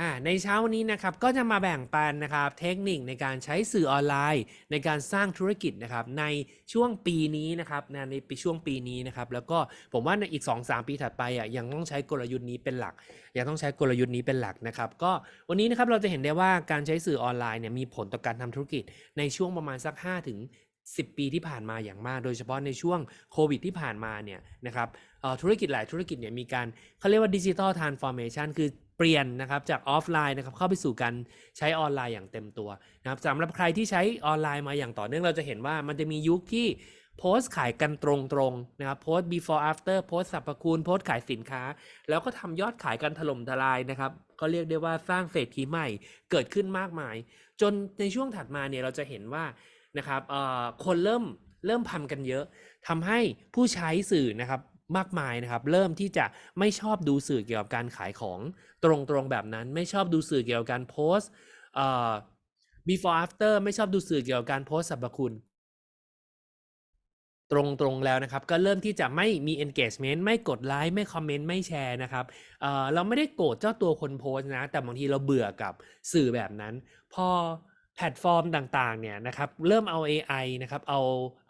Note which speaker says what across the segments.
Speaker 1: อ่าในเช้าวันนี้นะครับก็จะมาแบ่งปันนะครับเทคนิคในการใช้สื่อออนไลน์ ในการสร้างธุรกิจนะครับในช่วงปีนี้นะครับนในปีช่วงปีนี้นะครับแล้วก็ผมว่าในอีก 2-3 ปีถัดไปอะยังต้องใช้กลยุทธ์นี้เป็นหลัก ยังต้องใช้กลยุทธ์นี้เป็นหลักนะครับก็วันนี้นะครับเราจะเห็นได้ว่าการใช้สื่อออนไลน์เนี่ยมีผลต่อการทำธุรกิจในช่วงประมาณสัก 5 ถึง10 ปีที่ผ่านมาอย่างมาก โดยเฉพาะในช่วงโควิดที่ผ่านมาเนี่ยนะครับธุรกิจหลายธุรกิจเนี่ยมีการเขาเรียกว่าดิจิ t a ลทรานส์ฟอร์เมชันคือ เปลี่ยนนะครับจากออฟไลน์นะครับเข้าไปสู่การใช้ออนไลน์อย่างเต็มตัวนะครับสำหรับใครที่ใช้ออนไลน์มาอย่างต่อเนื่องเราจะเห็นว่ามันจะมียุคที่โพสต์ขายกันตรงๆนะครับโพสต์ before after โพสต์สรรพคุณโพสต์ขายสินค้า แล้วก็ทำยอดขายกันถล่มทลายนะครับก็เรียกได้ว่าสร้างเศรษฐีใหม่เกิดขึ้นมากมาย จนในช่วงถัดมาเนี่ยเราจะเห็นว่านะครับเอ่อคนเริ่มเริ่มพันกันเยอะทำให้ผู้ใช้สื่อนะครับ มากมายนะครับ เริ่มที่จะไม่ชอบดูสื่อเกี่ยวกับการขายของตรงๆแบบนั้น ไม่ชอบดูสื่อเกี่ยวกับการโพสต์เอ่อ before after ไม่ชอบดูสื่อเกี่ยวกับการโพสต์สรรพคุณ ตรงๆแล้วนะครับ ก็เริ่มที่จะไม่มี engagement ไม่กดไลค์ไม่คอมเมนต์ไม่แชร์นะครับเเราไม่ได้โกรธเจ้าตัวคนโพสต์นะ แต่บางทีเราเบื่อกับสื่อแบบนั้น พอแพลตฟอร์มต่างๆเนี่ยนะครับเริ่มเอา AI นะครับเอา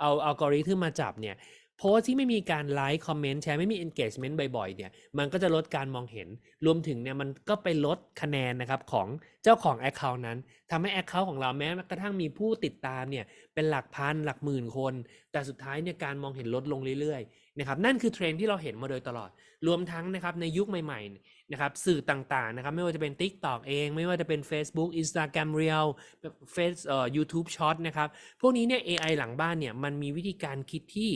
Speaker 1: เอาอัลกอริทึมมาจับเนี่ย โพสที่ไม่มีการไลค์คอมเมนต์แชร์ไม่มี engagement บ่อยๆเนี่ยมันก็จะลดการมองเห็น รวมถึงเนี่ยมันก็ไปลดคะแนนนะครับของเจ้าของ Account นั้นทำให้ Account ของเราแม้กระทั่งมีผู้ติดตามเนี่ยเป็นหลักพันหลักหมื่นคน แต่สุดท้ายเนี่ยการมองเห็นลดลงเรื่อยๆนะครับนั่นคือเทรนที่เราเห็นมาโดยตลอด รวมทั้งนะครับในยุคใหม่ๆนะครับสื่อต่างๆนะครับไม่ว่าจะเป็น TikTok เอง ไม่ว่าจะเป็น Facebook Instagram Reel Face เอ่อ YouTube Short นะครับพวกนี้เนี่ย AI หลังบ้านเนี่ยมันมีวิธีการคิดที่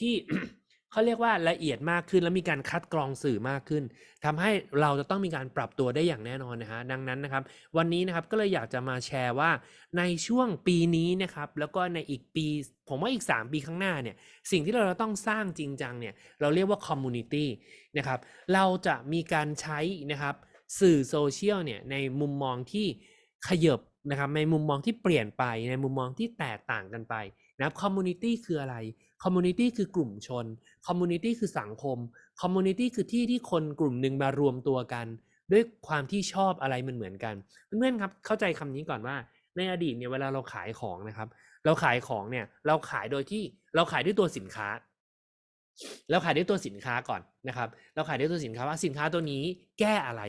Speaker 1: ที่เขาเรียกว่าละเอียดมากขึ้น และมีการคัดกรองสื่อมากขึ้นทำให้เราจะต้องมีการปรับตัวได้อย่างแน่นอนนะฮะดังนั้นนะครับ วันนี้นะครับก็เลยอยากจะมาแชร์ว่าในช่วงปีนี้นะครับ แล้วก็ในอีกปี ผมว่าอีก 3 ปีข้างหน้าเนี่ย สิ่งที่เราต้องสร้างจริงจังเนี่ย เราเรียกว่าคอมมูนิตี้นะครับ เราจะมีการใช้นะครับสื่อโซเชียลเนี่ยในมุมมองที่ขยบนะครับในมุมมองที่เปลี่ยนไปในมุมมองที่แตกต่างกันไปนะครับคอมมูนิตี้คืออะไร คอมมูนิตี้คือกลุ่มชนคอมมูนิตี้คือสังคมคอมมูนิตี้คือที่ที่คนกลุ่มหนึ่งมารวมตัวกัน ด้วยความที่ชอบอะไรมันเหมือนกันเพื่อนๆครับเข้าใจคำนี้ก่อนว่า ในอดีตเนี่ยเวลาเราขายของนะครับ เราขายของเนี่ยเราขายโดยที่เราขายด้วยตัวสินค้าเราขายด้วยตัวสินค้าก่อนนะครับ เราขายด้วยตัวสินค้าว่าสินค้าตัวนี้แก้อะไร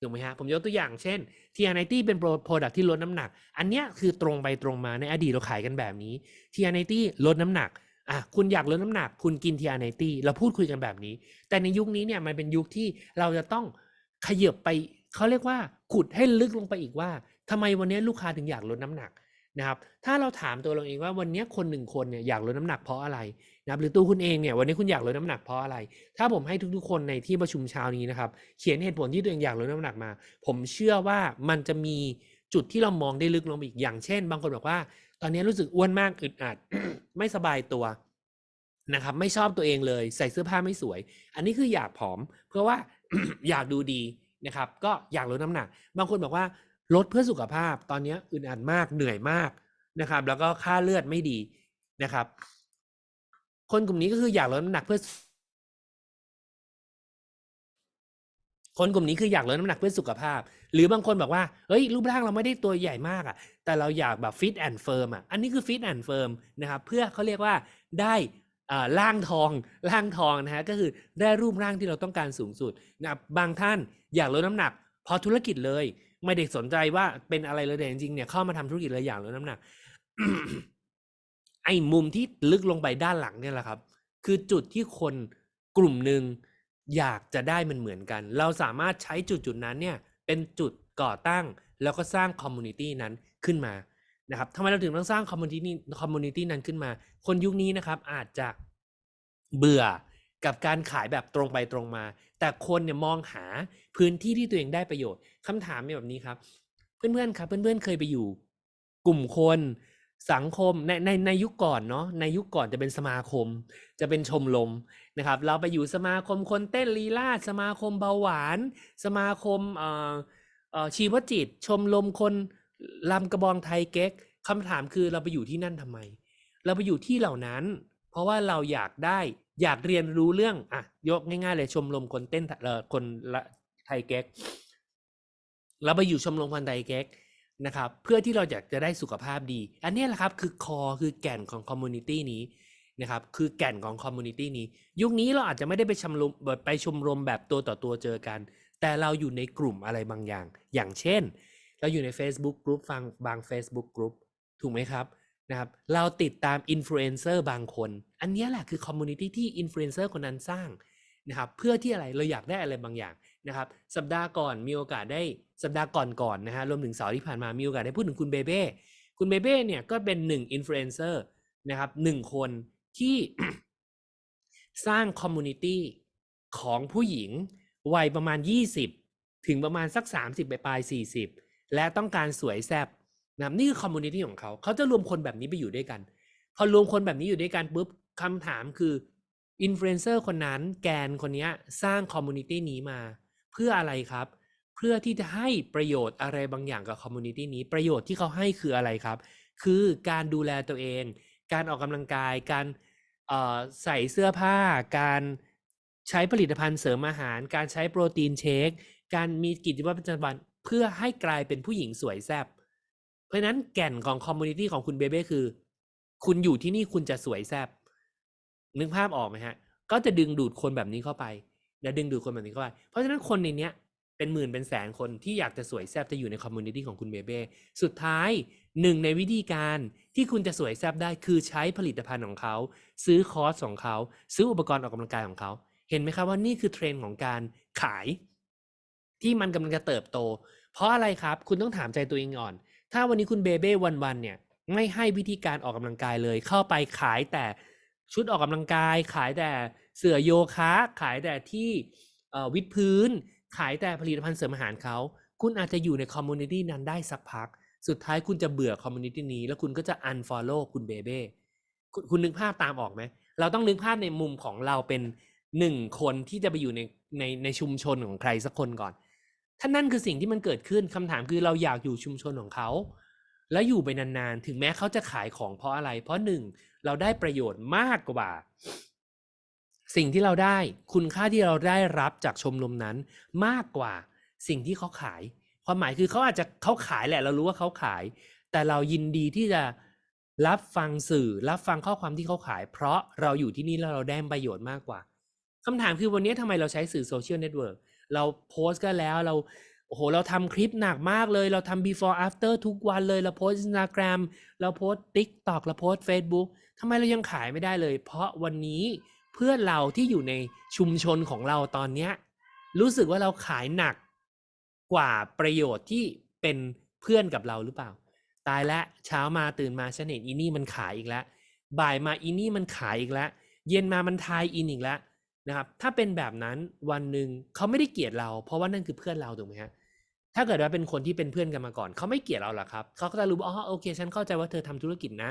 Speaker 1: ถูกไหมฮะผมยกตัวอย่างเช่น TNT เป็นโปรดักที่ลดน้ำหนัก อันเนี้ยคือตรงไปตรงมาในอดีตเราขายกันแบบนี้ TNT ลดน้ำหนัก อะคุณอยากลดน้ำหนัก คุณกิน TNT เราพูดคุยกันแบบนี้ แต่ในยุคนี้เนี่ยมันเป็นยุคที่เราจะต้องขยับไปเขาเรียกว่าขุดให้ลึกลงไปอีกว่าทำไมวันนี้ลูกค้าถึงอยากลดน้ำหนักนะครับ ถ้าเราถามตัวเราเองว่าวันนี้คนหนึ่งคนเนี่ยอยากลดน้ำหนักเพราะอะไรนะครับหรือตัวคุณเองเนี่ยวันนี้คุณอยากลดน้ำหนักเพราะอะไร ถ้าผมให้ทุกๆ คนในที่ประชุมเช้านี้นะครับเขียนเหตุผลที่ตัวเองอยากลดน้ำหนักมา ผมเชื่อว่ามันจะมีจุดที่เรามองได้ลึกลงไปอีกอย่างเช่น บางคนบอกว่า ตอนนี้รู้สึกอ้วนมากอึดอัดไม่สบายตัวนะครับ ไม่ชอบตัวเองเลย ใส่เสื้อผ้าไม่สวย อันนี้คืออยากผอม เพราะว่าอยากดูดีนะครับ ก็อยากลดน้ำหนัก บางคนบอกว่าลดเพื่อสุขภาพ ตอนนี้อึดอัดมากเหนื่อยมากนะครับ แล้วก็ค่าเลือดไม่ดีนะครับ คนกลุ่มนี้ก็คืออยากลดน้ำหนักเพื่อ คนกลุ่มนี้คืออยากลดน้ำหนักเพื่อสุขภาพ หรือบางคนบอกว่าเฮ้ยรูปร่างเราไม่ได้ตัวใหญ่มากอะ่ะ แต่เราอยากแบบฟิตแอนด์เฟิร์มอะอันนี้คือฟิตแอนด์เฟิร์มนะครับเพื่อเขาเรียกว่าได้ร่างทองร่างทองนะฮะก็คือได้รูปร่างที่เราต้องการสูงสุดนะครับบางท่านอยากลดน้ำหนักเพราะธุรกิจเลย ไม่ได้สนใจว่าเป็นอะไรเลยแต่จริงๆเนี่ยเข้ามาทำธุรกิจเลยอยากลดน้ำหนักไอ้มุมที่ลึกลงไปด้านหลังเนี่ยแหละครับ คือจุดที่คนกลุ่มหนึ่งอยากจะได้มันเหมือนกัน เราสามารถใช้จุดจุดนั้นเนี่ย เป็นจุดก่อตั้ง แล้วก็สร้างคอมมูนิตี้นั้นขึ้นมานะครับทำไมเราถึงต้องสร้างคอมมูนิตี้คอมมูนิตี้นั้นขึ้นมา คนยุคนี้นะครับอาจจะเบื่อกับการขายแบบตรงไปตรงมา แต่คนเนี่ยมองหาพื้นที่ที่ตัวเองได้ประโยชน์คำถามเป็นแบบนี้ครับ เพื่อนๆครับ เพื่อนๆเคยไปอยู่ กลุ่มคน สังคมในในในยุคก่อนเนาะในยุคก่อนจะเป็นสมาคม จะเป็นชมรมนะครับ เราไปอยู่สมาคมคนเต้นลีลาศสมาคมเบาหวาน สมาคมเอ่อเอ่อชีวจิต ชมรมคนลำกระบองไทยเก๊กคำถามคือเราไปอยู่ที่นั่นทำไม เราไปอยู่ที่เหล่านั้น เพราะว่าเราอยากได้อยากเรียนรู้เรื่องอะยกง่าย ๆ เลยชมรมคนเต้นเอ่อคนไทยเก๊กเราไปอยู่ชมรมคนไทยเก๊ก นะครับเพื่อที่เราอยากจะได้สุขภาพดี อันนี้แหละครับคือคอคือแก่นของคอมมูนิตี้นี้นะครับคือแก่นของคอมมูนิตี้นี้ ยุคนี้เราอาจจะไม่ได้ไปชมรมไปชมรมแบบตัวต่อตัวเจอกัน แต่เราอยู่ในกลุ่มอะไรบางอย่าง อย่างเช่น เราอยู่ใน Facebook กลุ่มฟังบาง Facebook กลุ่มถูกไหมครับนะครับ เราติดตามอินฟลูเอนเซอร์บางคน อันนี้แหละคือคอมมูนิตี้ที่อินฟลูเอนเซอร์คนนั้นสร้างนะครับเพื่อที่อะไรเราอยากได้อะไรบางอย่าง นะครับสัปดาห์ก่อนมีโอกาสได้สัปดาห์ก่อนก่อนนะฮะรวมถึงเสาร์ที่ผ่านมามีโอกาสได้พูดถึงคุณเบเบ้คุณเบเบ้เนี่ยก็เป็นหนึ่งอินฟลูเอนเซอร์นะครับหนึ่งคนที่สร้างคอมมูนิตี้ของผู้หญิงวัยประมาณ 20 ถึงประมาณสัก 30 ไปปลาย40 และต้องการสวยแซบนะนี่คือคอมมูนิตี้ของเขา เขาจะรวมคนแบบนี้ไปอยู่ด้วยกัน พอรวมคนแบบนี้อยู่ด้วยกันปุ๊บคำถามคืออินฟลูเอนเซอร์คนนั้นแกนคนนี้สร้างคอมมูนิตี้นี้มา เพื่ออะไรครับ เพื่อที่จะให้ประโยชน์อะไรบางอย่างกับคอมมูนิตี้นี้ ประโยชน์ที่เขาให้คืออะไรครับ คือการดูแลตัวเอง การออกกำลังกาย การใส่เสื้อผ้า การใช้ผลิตภัณฑ์เสริมอาหาร การใช้โปรตีนเชค การมีกิจวัตรประจำวันเพื่อให้กลายเป็นผู้หญิงสวยแซ่บเพราะนั้นแก่นของคอมมูนิตี้ของคุณเบเบ้คือ คุณอยู่ที่นี่คุณจะสวยแซ่บนึกภาพออกไหมฮะ ก็จะดึงดูดคนแบบนี้เข้าไป และดึงดูดคนแบบนี้เข้าไป เพราะฉะนั้นคนในเนี้ยเป็นหมื่นเป็นแสนคนที่อยากจะสวยแซ่บจะอยู่ในคอมมูนิตี้ของคุณเบเบ้สุดท้ายหนึ่งในวิธีการที่คุณจะสวยแซ่บได้คือใช้ผลิตภัณฑ์ของเขา ซื้อคอร์สของเขา ซื้ออุปกรณ์ออกกำลังกายของเขา เห็นไหมครับว่านี่คือเทรนด์ของการขาย ที่มันกำลังจะเติบโต เพราะอะไรครับคุณต้องถามใจตัวเองก่อน ถ้าวันนี้คุณเบเบ้วันๆเนี่ยไม่ให้วิธีการออกกำลังกายเลยเข้าไปขายแต่ ชุดออกกำลังกาย ขายแต่เสื่อโยคะ ขายแต่ที่วิดพื้น ขายแต่ผลิตภัณฑ์เสริมอาหารเขา คุณอาจจะอยู่ในคอมมูนิตี้นั้นได้สักพัก สุดท้ายคุณจะเบื่อคอมมูนิตี้นี้ แล้วคุณก็จะ unfollow คุณเบเบ้คุณคุณนึกภาพตามออกไหม เราต้องนึกภาพในมุมของเราเป็นหนึ่งคนที่จะไปอยู่ในในในชุมชนของใครสักคนก่อน ถ้านั่นคือสิ่งที่มันเกิดขึ้นคำถามคือเราอยากอยู่ชุมชนของเขา แล้วอยู่ไปนานๆ ถึงแม้เขาจะขายของเพราะอะไร เพราะหนึ่ง เราได้ประโยชน์มากกว่า สิ่งที่เราได้คุณค่าที่เราได้รับจากชมรมนั้นมากกว่าสิ่งที่เขาขาย ความหมายคือเขาอาจจะเขาขายแหละ เรารู้ว่าเขาขาย แต่เรายินดีที่จะรับฟังสื่อรับฟังข้อความที่เขาขาย เพราะเราอยู่ที่นี่แล้วเราได้ประโยชน์มากกว่าคำถามคือวันนี้ทำไมเราใช้สื่อโซเชียลเน็ตเวิร์กเราโพสต์ก็แล้วเราโอ้โห เราทำคลิปหนักมากเลย เราทำ before after ทุกวันเลย เราโพสต์ Instagram เราโพสต์ TikTok เราโพสต์ Facebook ทำไมเรายังขายไม่ได้เลย เพราะวันนี้เพื่อนเราที่อยู่ในชุมชนของเราตอนเนี้ยรู้สึกว่าเราขายหนักกว่าประโยชน์ที่เป็นเพื่อนกับเราหรือเปล่า ตายแล้วเช้ามาตื่นมาฉันเห็นอีนี่มันขายอีกแล้ว บ่ายมาอีนี่มันขายอีกแล้ว เย็นมามันทายอินอีกแล้วนะครับ ถ้าเป็นแบบนั้นวันหนึ่งเขาไม่ได้เกลียดเรา เพราะว่านั่นคือเพื่อนเราถูกไหมฮะถ้าเกิดว่าเป็นคนที่เป็นเพื่อนกันมาก่อน เขาไม่เกลียดเราหรอกครับ เขาก็จะรู้ว่าอ๋อโอเค ฉันเข้าใจว่าเธอทำธุรกิจนะ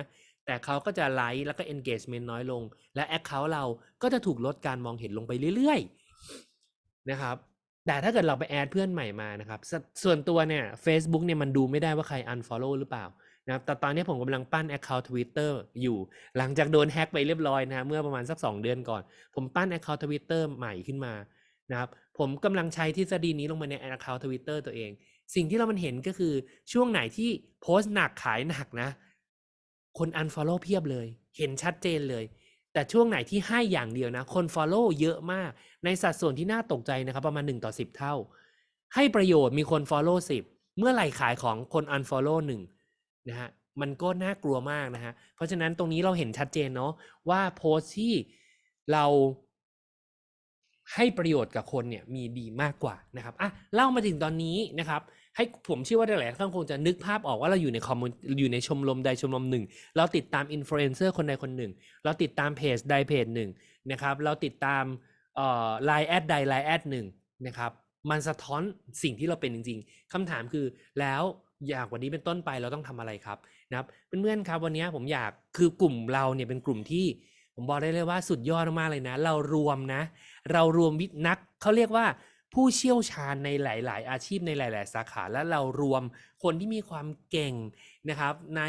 Speaker 1: แต่เขาก็จะไลค์แล้วก็ engagement น้อยลง และ account เราก็จะถูกลดการมองเห็นลงไปเรื่อยๆนะครับแต่ถ้าเกิดเราไปแอดเพื่อนใหม่มานะครับสส่วนตัวเนี่ย Facebook เนี่ยมันดูไม่ได้ว่าใคร unfollow หรือเปล่านะครับแต่ตอนนี้ผมกำลังปั้น account Twitter อยู่ หลังจากโดนแฮ็กไปเรียบร้อยนะฮะเมื่อประมาณสัก 2 เดือนก่อน ผมปั้น account Twitter ใหม่ขึ้นมานะครับผมกำลังใช้ทฤษฎีนี้ลงมาใน account Twitter ตัวเอง สิ่งที่เรามันเห็นก็คือช่วงไหนที่โพสต์หนักขายหนักนะ คน unfollow เพียบเลย เห็นชัดเจนเลย แต่ช่วงไหนที่ให้อย่างเดียวนะ คน follow เยอะมาก ในสัดส่วนที่น่าตกใจนะครับ ประมาณ 1 ต่อ 10 เท่า ให้ประโยชน์มีคน follow 10 เมื่อไหร่ขายของคน unfollow 1นะฮะมันก็น่ากลัวมากนะฮะ เพราะฉะนั้นตรงนี้เราเห็นชัดเจนเนาะว่าโพสต์ที่เราให้ประโยชน์กับคนเนี่ยมีดีมากกว่านะครับอะเล่ามาถึงตอนนี้นะครับ ให้ผมเชื่อว่าหลายๆท่านคงจะนึกภาพออกว่าเราอยู่ในคอมมูนอยู่ในชมรมใดชมรมหนึ่ง เราติดตามอินฟลูเอนเซอร์คนใดคนหนึ่ง เราติดตามเพจใดเพจหนึ่งนะครับ เราติดตามไลน์แอดใดไลน์แอดหนึ่งนะครับมันสะท้อนสิ่งที่เราเป็นจริง ๆคำถามคือแล้วอยากวันนี้เป็นต้นไปเราต้องทำอะไรครับนะครับเพื่อนๆครับวันนี้ผมอยากคือกลุ่มเราเนี่ยเป็นกลุ่มที่ผมบอกได้เลยว่าสุดยอดมากเลยนะ เรารวมนะ เรารวมวินักเขาเรียกว่า ผู้เชี่ยวชาญในหลาย ๆ อาชีพในหลาย ๆ สาขาและเรารวมคนที่มีความเก่งนะครับ ใน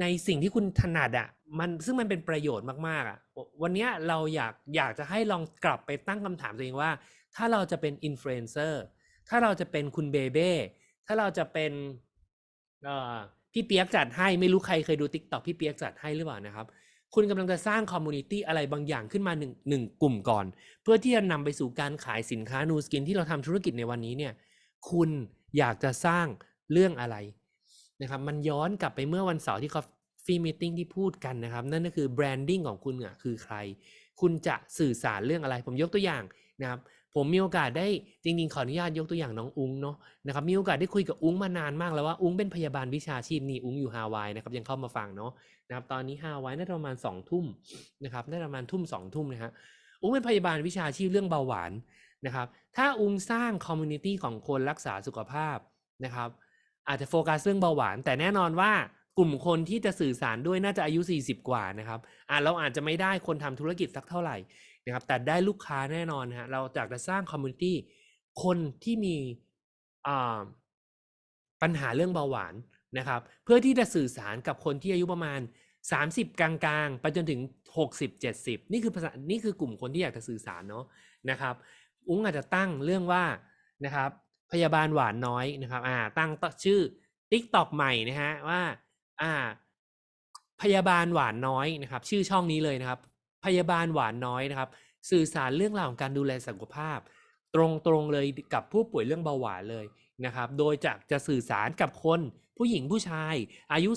Speaker 1: ในสิ่งที่คุณถนัดอะ่ะมันซึ่งมันเป็นประโยชน์มากๆอะ่ะวันนี้เราอยากอยากจะให้ลองกลับไปตั้งคำถามตัวเองว่า ถ้าเราจะเป็นอินฟลูเอนเซอร์ถ้าเราจะเป็นคุณเบเบ้ถ้าเราจะเป็นอ่อพี่เปียกจัดให้ไม่รู้ใครเคยดูติ๊กต็อกพี่เปียกจัดให้หรือเปล่านะครับ คุณกำลังจะสร้างคอมมูนิตี้อะไรบางอย่างขึ้นมาหนึ่งหนึ่งกลุ่มก่อน เพื่อที่จะนำไปสู่การขายสินค้านูสกินที่เราทำธุรกิจในวันนี้เนี่ย คุณอยากจะสร้างเรื่องอะไรนะครับ มันย้อนกลับไปเมื่อวันเสาร์ที่ Coffee Meeting ที่พูดกันนะครับ นั่นก็คือแบรนดิ้งของคุณอะคือใคร คุณจะสื่อสารเรื่องอะไร ผมยกตัวอย่างนะครับผมมีโอกาสได้จริงๆขออนุญาตยกตัวอย่างน้องอุ้งเนาะนะครับมีโอกาสได้คุยกับอุ้งมานานมากแล้วว่าอุ้งเป็นพยาบาลวิชาชีพนี่อุ้งอยู่ฮาวายนะครับยังเข้ามาฟังเนาะ นะครับตอนนี้ฮาวายน่าจะประมาณสองทุ่มนะครับน่าจะประมาณทุ่มสองทุ่มนะฮะอุ้งเป็นพยาบาลวิชาชีพเรื่องเบาหวานนะครับ ถ้าอุ้งสร้างคอมมูนิตี้ของคนรักษาสุขภาพนะครับ อาจจะโฟกัสเรื่องเบาหวาน แต่แน่นอนว่ากลุ่มคนที่จะสื่อสารด้วยน่าจะอายุ 40 กว่านะครับอ่าเราอาจจะไม่ได้คนทำธุรกิจสักเท่าไหร่นะครับ แต่ได้ลูกค้าแน่นอนฮะเราอยากจะสร้างคอมมูนิตี้คนที่มีปัญหาเรื่องเบาหวาน นะครับเพื่อที่จะสื่อสารกับคนที่อายุประมาณ 30 กลางๆ ไปจนถึง 60 70 นี่คือภาษานี่คือกลุ่มคนที่อยากจะสื่อสารเนาะนะครับ อุ้งอาจจะตั้งเรื่องว่านะครับพยาบาลหวานน้อยนะครับอ่าตั้งชื่อติ๊กตอกใหม่นะฮะว่าอ่าพยาบาลหวานน้อยนะครับ ชื่อช่องนี้เลยนะครับ พยาบาลหวานน้อยนะครับ สื่อสารเรื่องราวของการดูแลสุขภาพ ตรงๆเลยกับผู้ป่วยเรื่องเบาหวานเลย นะครับ โดยจะจะสื่อสารกับคนผู้หญิงผู้ชายอายุ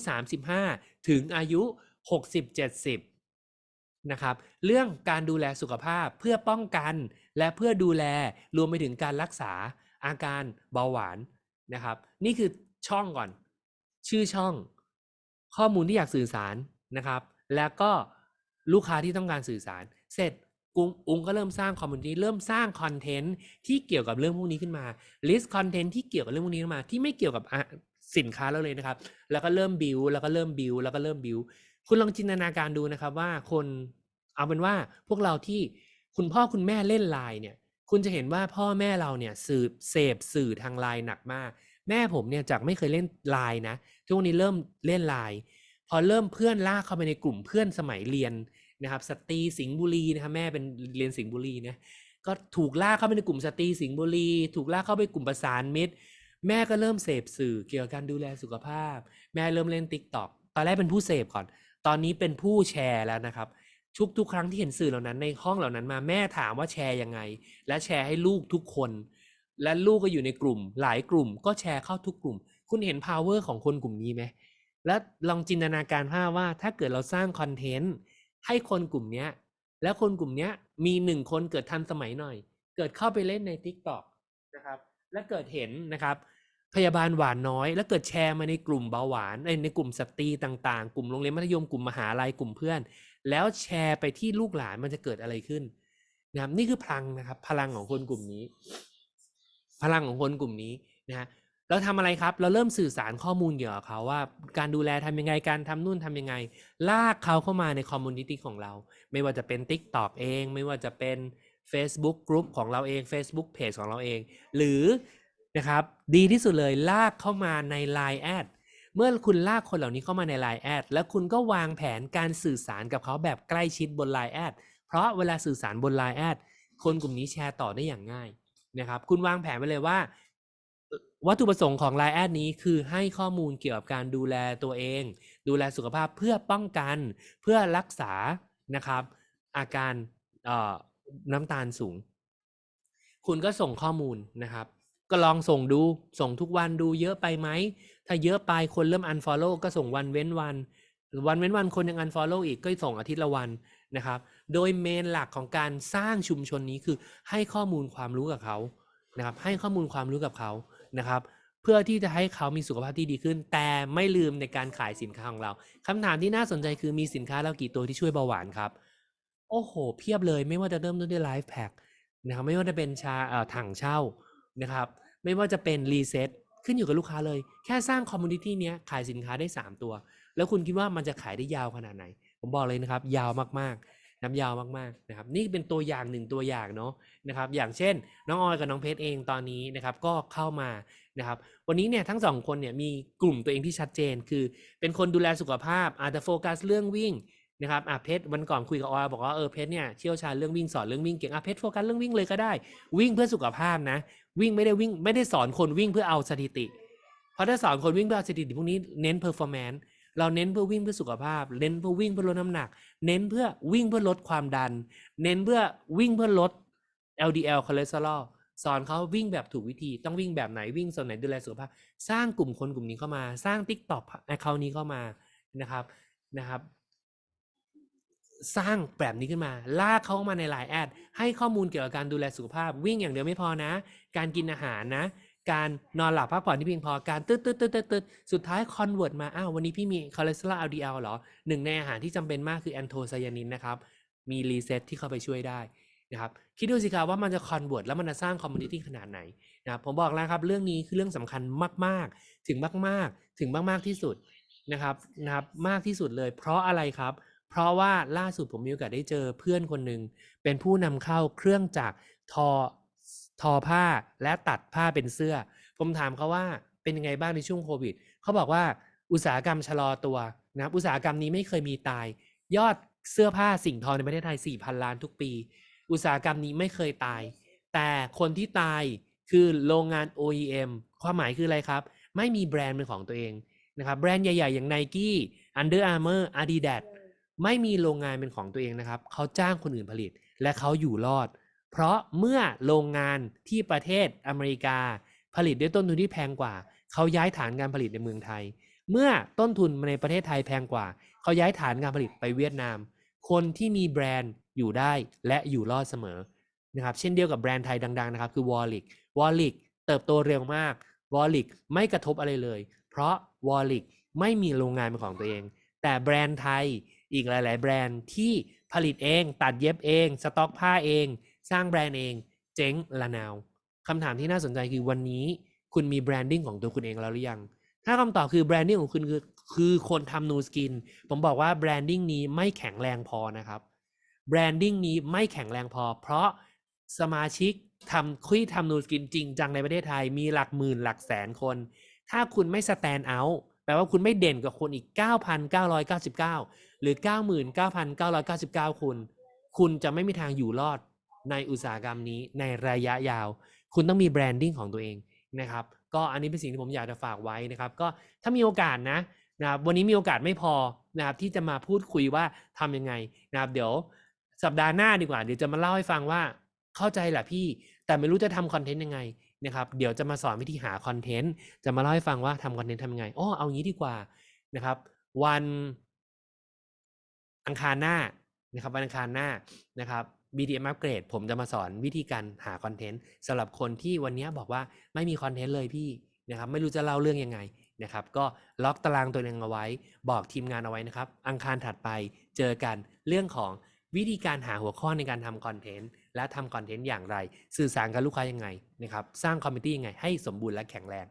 Speaker 1: 35 ถึงอายุ 60-70 นะครับ เรื่องการดูแลสุขภาพเพื่อป้องกันและเพื่อดูแลรวมไปถึงการรักษาอาการเบาหวานนะครับ นี่คือช่องก่อน ชื่อช่อง ข้อมูลที่อยากสื่อสารนะครับ แล้วก็ลูกค้าที่ต้องการสื่อสาร เสร็จ กุ้งอุ้งก็เริ่มสร้างคอมมูนิตี้เริ่มสร้างคอนเทนต์ที่เกี่ยวกับเรื่องพวกนี้ขึ้นมาลิสต์คอนเทนต์ที่เกี่ยวกับเรื่องพวกนี้ขึ้นมา ที่ไม่เกี่ยวกับอะสินค้าเราเลยนะครับ แล้วก็เริ่มบิวแล้วก็เริ่มบิวแล้วก็เริ่มบิวคุณลองจินตนาการดูนะครับว่าคนเอาเป็นว่าพวกเราที่คุณพ่อคุณแม่เล่นไลน์เนี่ย คุณจะเห็นว่าพ่อแม่เราเนี่ยสืบเสพสื่อทางไลน์หนักมาก แม่ผมเนี่ยจากไม่เคยเล่นไลน์นะทุกวันนี้เริ่มเล่นไลน์พอเริ่มเพื่อนลากเข้าไปในกลุ่มเพื่อนสมัยเรียน นะครับสตรีสิงห์บุรีนะครับแม่เป็นเรียนสิงห์บุรีนะก็ถูกลากเข้าไปในกลุ่มสตรีสิงห์บุรี ถูกลากเข้าไปกลุ่มประสานมิตร แม่ก็เริ่มเสพสื่อเกี่ยวกับการดูแลสุขภาพ แม่เริ่มเล่น t ิ k t o k ตอนแรกเป็นผู้เสพก่อน ตอนนี้เป็นผู้แชร์แล้วนะครับทุกทุกครั้งที่เห็นสื่อเหล่านั้นในห้องเหล่านั้นมาแม่ถามว่าแชร์ยังไง และแชร์ให้ลูกทุกคน และลูกก็อยู่ในกลุ่ม หลายกลุ่ม ก็แชร์เข้าทุกกลุ่ม คุณเห็น power ของคนกลุ่มนี้ไหมและลองจินตนาการภาพว่าถ้าเกิดเราสร้างคอนเทนต์ ให้คนกลุ่มเนี้ย แล้วคนกลุ่มเนี้ยมีหนึ่งคนเกิดทันสมัยหน่อย เกิดเข้าไปเล่นใน t ิ k t o k นะครับ และเกิดเห็นนะครับ พยาบาลหวานน้อย แล้วเกิดแชร์มาในกลุ่มเบาหวานในในกลุ่มสตรีต่างๆ กลุ่มโรงเรียนมัธยมกลุ่มมหาลัยกลุ่มเพื่อน แล้วแชร์ไปที่ลูกหลานมันจะเกิดอะไรขึ้นนะครับนี่คือพลังนะครับ พลังของคนกลุ่มนี้ พลังของคนกลุ่มนี้นะฮะ เราทำอะไรครับ เราเริ่มสื่อสารข้อมูลเกี่ยวกับเขาว่า การดูแลทำยังไงการทำนู่นทำยังไง ลากเขาเข้ามาในคอมมูนิตี้ของเรา ไม่ว่าจะเป็น Tik t o อกเอง ไม่ว่าจะเป็น Facebook Group ของเราเอง Facebook Page ของเราเอง หรือนะครับดีที่สุดเลยลากเข้ามาใน Line แอดเมื่อคุณลากคนเหล่านี้เข้ามาใน Line แอดแล้วคุณก็วางแผนการสื่อสารกับเขาแบบใกล้ชิดบน Line แอดเพราะเวลาสื่อสารบน Line แอดคนกลุ่มนี้แชร์ต่อได้อย่างง่ายนะครับ คุณวางแผนไว้เลยว่า วัตถุประสงค์ของ Line แอดนี้คือให้ข้อมูลเกี่ยวกับการดูแลตัวเอง ดูแลสุขภาพเพื่อป้องกัน เพื่อรักษานะครับ อาการน้ำตาลสูง คุณก็ส่งข้อมูลนะครับ ก็ลองส่งดูส่งทุกวันดูเยอะไปไหม ถ้าเยอะไปคนเริ่ม unfollow ก็ส่งวันเว้นวัน วันเว้นวันคนยัง unfollow อีกก็ส่งอาทิตย์ละวันนะครับ โดยเมนหลักของการสร้างชุมชนนี้คือให้ข้อมูลความรู้กับเขานะครับ ให้ข้อมูลความรู้กับเขา นะครับ เพื่อที่จะให้เขามีสุขภาพที่ดีขึ้น แต่ไม่ลืมในการขายสินค้าของเราคำถามที่น่าสนใจคือมีสินค้าเรากี่ตัวที่ช่วยเบาหวานครับ โอ้โห เพียบเลยไม่ว่าจะเริ่มต้นด้วยไลฟ์แพ็คนะครับไม่ว่าจะเป็นชาเอ่อถังเช่านะครับ ไม่ว่าจะเป็นรีเซ็ตขึ้นอยู่กับลูกค้าเลย แค่สร้างคอมมูนิตี้เนี้ยขายสินค้าได้ 3 ตัว แล้วคุณคิดว่ามันจะขายได้ยาวขนาดไหน ผมบอกเลยนะครับ ยาวมากๆ น้ำยาวมากๆนะครับนี่เป็นตัวอย่างหนึ่งตัวอย่างเนาะนะครับอย่างเช่น น้องออยกับน้องเพชรเองตอนนี้นะครับก็เข้ามานะครับวันนี้เนี่ยทั้งสองคนเนี่ยมีกลุ่มตัวเองที่ชัดเจน คือเป็นคนดูแลสุขภาพอาจจะโฟกัสเรื่องวิ่งนะครับอะเพชรวันก่อนคุยกับออยบอกว่าเออเพชรเนี่ยเชี่ยวชาญเรื่องวิ่งสอนเรื่องวิ่งเก่งอะเพชรโฟกัสเรื่องวิ่งเลยก็ได้ วิ่งเพื่อสุขภาพนะ วิ่งไม่ได้วิ่งไม่ได้สอนคนวิ่งเพื่อเอาสถิติ เพราะถ้าสอนคนวิ่งเพื่อเอาสถิติพวกนี้เน้น performance เราเน้นเพื่อวิ่งเพื่อสุขภาพ เน้นเพื่อวิ่งเพื่อลดน้ำหนัก เน้นเพื่อวิ่งเพื่อลดความดัน เน้นเพื่อวิ่งเพื่อลด LDL คอเลสเตอรอลสอนเขาวิ่งแบบถูกวิธี ต้องวิ่งแบบไหนวิ่งส่วนไหนดูแลสุขภาพ สร้างกลุ่มคนกลุ่มนี้เข้ามาสร้าง TikTok แอคเคาท์นี้เข้ามานะครับนะครับ สร้างแบบนี้ขึ้นมา ลากเขามาในไลน์แอดให้ข้อมูลเกี่ยวกับการดูแลสุขภาพ วิ่งอย่างเดียวไม่พอนะ การกินอาหารนะ การนอนหลับพักผ่อนที่เพียงพอการตืดตืดตืดตืดตืดสุดท้ายคอนเวิร์ตมาอ้าววันนี้พี่มีคอเลสเตอรอล LDL เหรอหนึ่งในอาหารที่จำเป็นมากคือแอนโทไซยานินนะครับ มีรีเซ็ตที่เข้าไปช่วยได้นะครับคิดดูสิครับว่ามันจะคอนเวิร์ตแล้วมันจะสร้างคอมมูนิตี้ขนาดไหนนะครับผมบอกแล้วครับเรื่องนี้คือเรื่องสำคัญมาก ๆ ถึงมาก ๆ ถึงมาก ๆ ที่สุดนะครับนะครับมากที่สุดเลย เพราะอะไรครับ เพราะว่าล่าสุดผมมีโอกาสได้เจอเพื่อนคนหนึ่งเป็นผู้นำเข้าเครื่องจักรทอ ทอผ้าและตัดผ้าเป็นเสื้อ ผมถามเขาว่าเป็นยังไงบ้างในช่วงโควิดเขาบอกว่าอุตสาหกรรมชะลอตัวนะครับอุตสาหกรรมนี้ไม่เคยมีตาย ยอดเสื้อผ้าสิ่งทอในประเทศไทย 4,000 ล้านทุกปี อุตสาหกรรมนี้ไม่เคยตาย แต่คนที่ตายคือโรงงาน OEM ความหมายคืออะไรครับ ไม่มีแบรนด์เป็นของตัวเองนะครับแบรนด์ใหญ่ ๆ อย่าง Nike Under Armour Adidas ไม่มีโรงงานเป็นของตัวเองนะครับ เขาจ้างคนอื่นผลิต และเขาอยู่รอด เพราะเมื่อโรงงานที่ประเทศอเมริกา ผลิตด้วยต้นทุนที่แพงกว่า เขาย้ายฐานการผลิตในเมืองไทย เมื่อต้นทุนในประเทศไทยแพงกว่า เขาย้ายฐานการผลิตไปเวียดนาม คนที่มีแบรนด์อยู่ได้และอยู่รอดเสมอนะครับเช่นเดียวกับแบรนด์ไทยดังๆนะครับคือ w a l l i c w a l l i c เติบโตเร็วมาก w a l l i c ไม่กระทบอะไรเลย เพราะ w a l l i c ไม่มีโรงงานเป็นของตัวเอง แต่แบรนด์ไทยอีกหลาย ๆ แบรนด์ที่ผลิตเอง ตัดเย็บเอง สต็อกผ้าเอง สร้างแบรนด์เอง เจ๊งละนาวคำถามที่น่าสนใจคือวันนี้คุณมีแบรนดิ้งของตัวคุณเองแล้วหรือยัง ถ้าคำตอบคือแบรนดิ้งของคุณคือคือคนทำนูสกิน ผมบอกว่าแบรนดิ้งนี้ไม่แข็งแรงพอนะครับแบรนดิ้งนี้ไม่แข็งแรงพอ เพราะสมาชิกทำคุยทำนูสกินจริงจังในประเทศไทยมีหลักหมื่นหลักแสนคน ถ้าคุณไม่สแตนเอาท์แปลว่าคุณไม่เด่นกับคนอีก 9,999 หรือ 99,999 คุณ คุณจะไม่มีทางอยู่รอด ในอุตสาหกรรมนี้ในระยะยาว คุณต้องมีแบรนดิ้งของตัวเองนะครับ ก็อันนี้เป็นสิ่งที่ผมอยากจะฝากไว้นะครับ ก็ถ้ามีโอกาสนะนะครับวันนี้มีโอกาสไม่พอนะครับที่จะมาพูดคุยว่าทำยังไงนะครับ เดี๋ยวสัปดาห์หน้าดีกว่า เดี๋ยวจะมาเล่าให้ฟังว่าเข้าใจแหละพี่ แต่ไม่รู้จะทำคอนเทนต์ยังไงนะครับ เดี๋ยวจะมาสอนวิธีหาคอนเทนต์ จะมาเล่าให้ฟังว่าทำคอนเทนต์ทำยังไงอ๋อเอางี้ดีกว่านะครับ วันอังคารหน้านะครับวันอังคารหน้านะครับ BDM Upgrade ผมจะมาสอนวิธีการหาคอนเทนต์สำหรับคนที่วันนี้บอกว่าไม่มีคอนเทนต์เลยพี่นะครับไม่รู้จะเล่าเรื่องยังไงนะครับก็ล็อกตารางตัวเองเอาไว้ บอกทีมงานเอาไว้นะครับ อังคารถัดไปเจอกันเรื่องของวิธีการหาหัวข้อในการทำคอนเทนต์และทำคอนเทนต์อย่างไร สื่อสารกับลูกค้ายังไงนะครับสร้างคอมมิตี้ยังไงให้สมบูรณ์และแข็งแรง